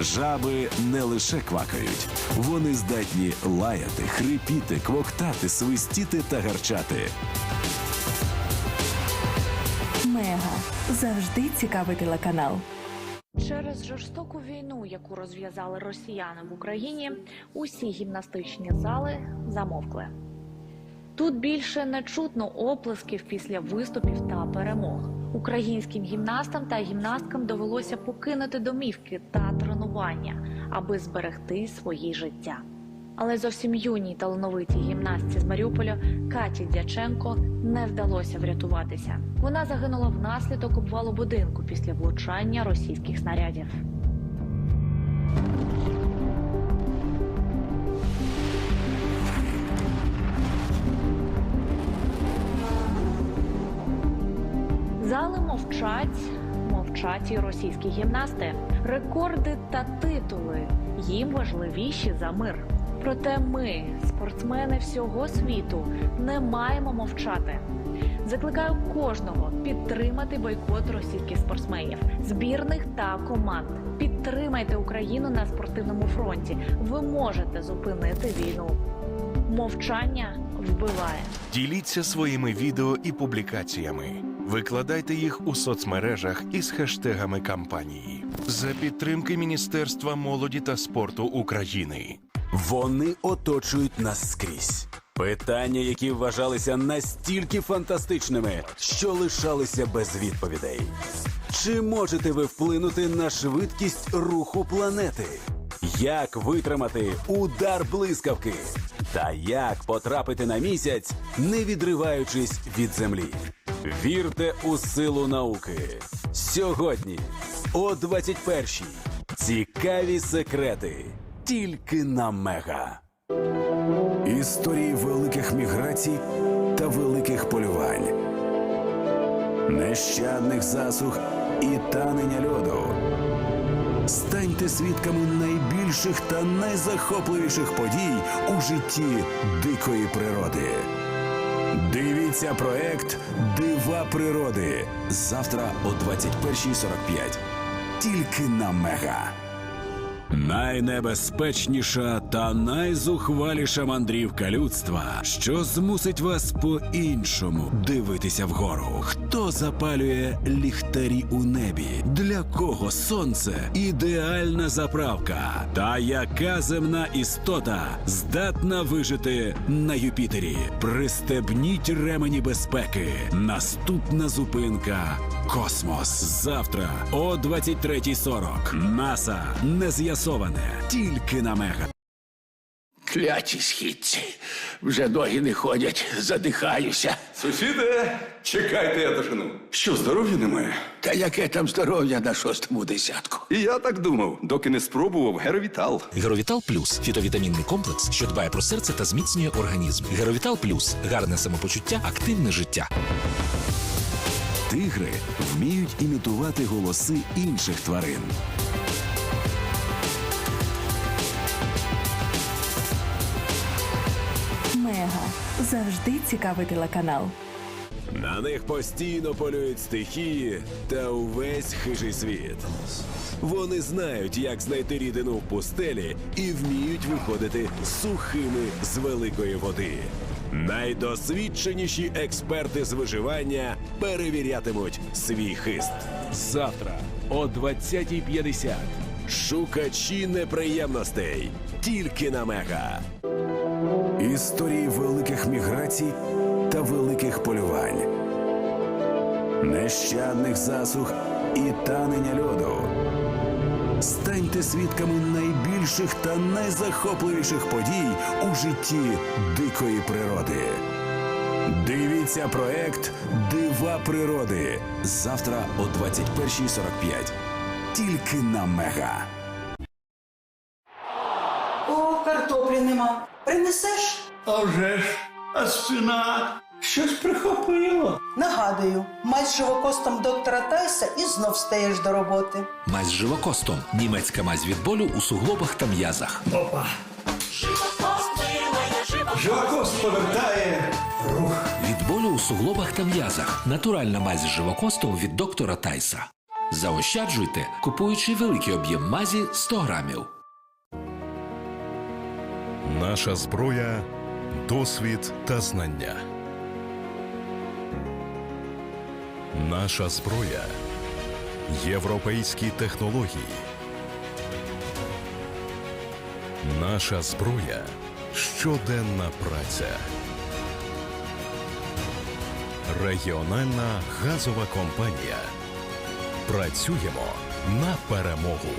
Жаби не лише квакають, вони здатні лаяти, хрипіти, квоктати, свистіти та гарчати. Мега завжди цікавий телеканал. Через жорстоку війну, яку розв'язали росіяни в Україні, усі гімнастичні зали замовкли. Тут більше не чутно оплесків після виступів та перемог. Українським гімнастам та гімнасткам довелося покинути домівки та тренування, аби зберегти свої життя. Але зовсім юній талановитій гімнастці з Маріуполя Каті Дяченко не вдалося врятуватися. Вона загинула внаслідок обвалу будинку після влучання російських снарядів. Мовчать, мовчать і російські гімнасти. Рекорди та титули їм важливіші за мир. Проте ми, спортсмени всього світу, не маємо мовчати. Закликаю кожного підтримати бойкот російських спортсменів, збірних та команд. Підтримайте Україну на спортивному фронті. Ви можете зупинити війну. Мовчання вбиває. Діліться своїми відео і публікаціями. Викладайте їх у соцмережах із хештегами кампанії за підтримки Міністерства молоді та спорту України. Вони оточують нас скрізь. Питання, які вважалися настільки фантастичними, що лишалися без відповідей. Чи можете ви вплинути на швидкість руху планети? Як витримати удар блискавки? Та як потрапити на місяць, не відриваючись від землі? Вірте у силу науки. Сьогодні о 21-й. Цікаві секрети. Тільки на мега. Історії великих міграцій та великих полювань, нещадних засух і танення льоду. Станьте свідками найбільших та найзахопливіших подій у житті дикої природи. Дивіться проект Дива природи завтра о 21.45. Тільки на мега. Найнебезпечніша та найзухваліша мандрівка людства, що змусить вас по-іншому дивитися вгору. Хто запалює ліхтарі у небі? Для кого сонце ідеальна заправка? Та яка земна істота здатна вижити на Юпітері? Пристебніть ремені безпеки. Наступна зупинка Космос. Завтра о 23.40. НАСА не з'ясоване. Тільки на мега. Кляті східці. Вже ноги не ходять, задихаюся. Сусіде, чекайте, я дожену. Що, здоров'я немає? Та яке там здоров'я на шостому десятку? І я так думав, доки не спробував Геровітал. Геровітал Плюс фітовітамінний комплекс, що дбає про серце та зміцнює організм. Геровітал Плюс гарне самопочуття, активне життя. Тигри вміють імітувати голоси інших тварин. Мега завжди цікавий телеканал. На них постійно полюють стихії та увесь хижий світ. Вони знають, як знайти рідину в пустелі і вміють виходити сухими з великої води. Найдосвідченіші експерти з виживання перевірятимуть свій хист. Завтра о 20.50. Шукачі неприємностей. Тільки на мега. Історії великих міграцій та великих полювань, нещадних засух і танення льоду. Станьте свідками найбільших та найзахопливіших подій у житті дикої природи. Дивіться проект Дива природи завтра о 21.45. Тільки на мега. О, картоплі нема. Принесеш? А вже ж, а спина щось прихопило. Нагадую, мазь з живокостом доктора Тайса і знов стаєш до роботи. Мазь з живокостом. Німецька мазь від болю у суглобах та м'язах. Опа. Живокост повертає рух. Від болю у суглобах та м'язах. Натуральна мазь з живокостом від доктора Тайса. Заощаджуйте, купуючи великий об'єм мазі 100 грамів. Наша зброя досвід та знання. Наша зброя європейські технології. Наша зброя щоденна праця. Регіональна газова компанія. Працюємо на перемогу.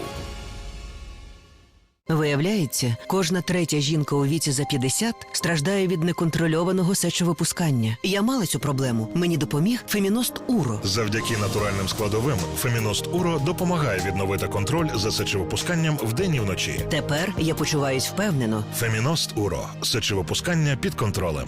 Виявляється, кожна третя жінка у віці за 50 страждає від неконтрольованого сечовипускання. Я мала цю проблему. Мені допоміг Феміност Уро. Завдяки натуральним складовим Феміност Уро допомагає відновити контроль за сечовипусканням вдень і вночі. Тепер я почуваюсь впевнено. Феміност Уро сечовипускання під контролем.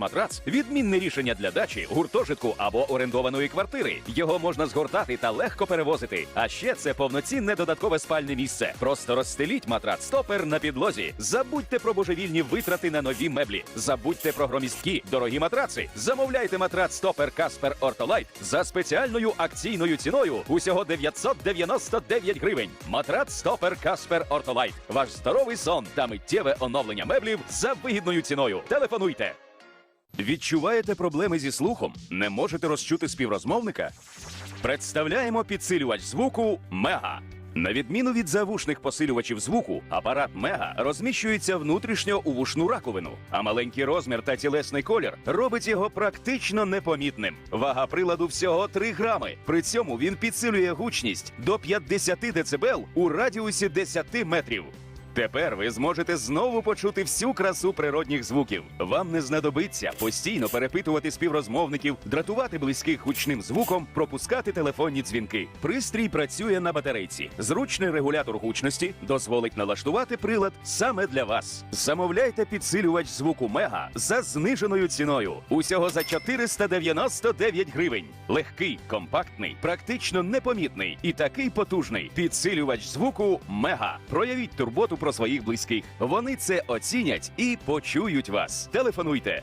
матрац відмінне рішення для дачі, гуртожитку або орендованої квартири. Його можна згортати та легко перевозити. А ще це повноцінне додаткове спальне місце. Просто розстеліть матрац стопер на підлозі. Забудьте про божевільні витрати на нові меблі. Забудьте про громісткі, дорогі матраци. Замовляйте матрац стопер Каспер Ортолайт за спеціальною акційною ціною усього 999 гривень. Матрац стопер Каспер Ортолайт. Ваш здоровий сон та миттєве оновлення меблів за вигідною ціною. Телефонуйте. Відчуваєте проблеми зі слухом? Не можете розчути співрозмовника? Представляємо підсилювач звуку Мега. На відміну від завушних посилювачів звуку, апарат Мега розміщується внутрішньо у вушну раковину, а маленький розмір та тілесний колір робить його практично непомітним. Вага приладу всього 3 грами. При цьому він підсилює гучність до 50 дБ у радіусі 10 метрів. Тепер ви зможете знову почути всю красу природних звуків. Вам не знадобиться постійно перепитувати співрозмовників, дратувати близьких гучним звуком, пропускати телефонні дзвінки. Пристрій працює на батарейці. Зручний регулятор гучності дозволить налаштувати прилад саме для вас. Замовляйте підсилювач звуку Мега за зниженою ціною. Усього за 499 гривень. Легкий, компактний, практично непомітний і такий потужний. Підсилювач звуку Мега. Проявіть турботу про своїх близьких. Вони це оцінять і почують вас. Телефонуйте.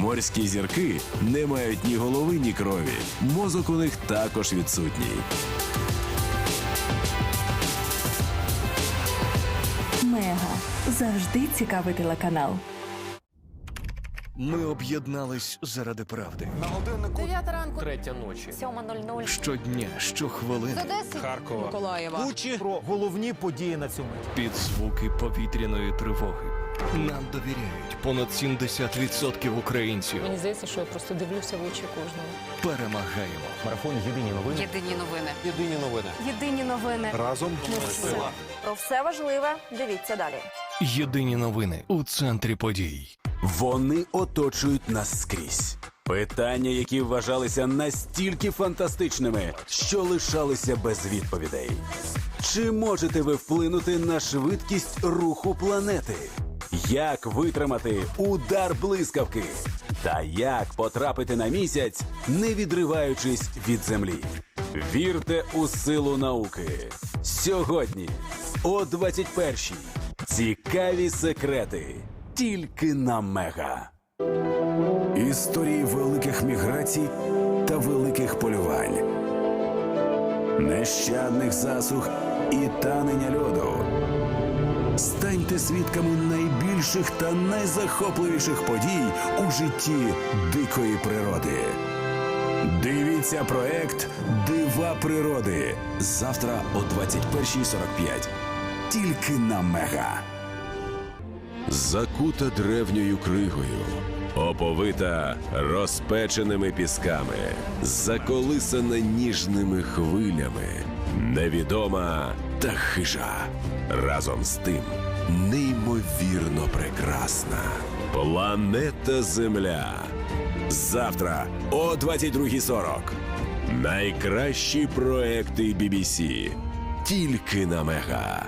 Морські зірки не мають ні голови, ні крові. Мозок у них також відсутній. Мега завжди цікавий телеканал. Ми об'єднались заради правди. На годиннику 9 ранку, 3 ночі. 7.00. Щодня, щохвилини Харкова. Миколаєва. Бучі про головні події на цьому. під звуки повітряної тривоги. Нам довіряють понад 70% українців. Мені здається, що я просто дивлюся в очі кожного. Перемагаємо. Марафон Єдині новини. Єдині новини. Єдині новини. Єдині новини. Разом сила. Про все важливе. Дивіться далі. Єдині новини у центрі подій. Вони оточують нас скрізь. Питання, які вважалися настільки фантастичними, що лишалися без відповідей. Чи можете ви вплинути на швидкість руху планети? Як витримати удар блискавки? Та як потрапити на місяць, не відриваючись від землі? Вірте у силу науки. Сьогодні о 21-й. Цікаві секрети. Тільки на мега. Історії великих міграцій та великих полювань, нещадних засух і танення льоду. Станьте свідками найбільших та найзахопливіших подій у житті дикої природи. Дивіться проект Дива природи завтра о 21.45. Тільки на мега. Закута древньою кригою, оповита розпеченими пісками, заколисана ніжними хвилями, невідома та хижа. Разом з тим неймовірно прекрасна. Планета Земля. Завтра о 22.40. Найкращі проекти BBC. Тільки на мега.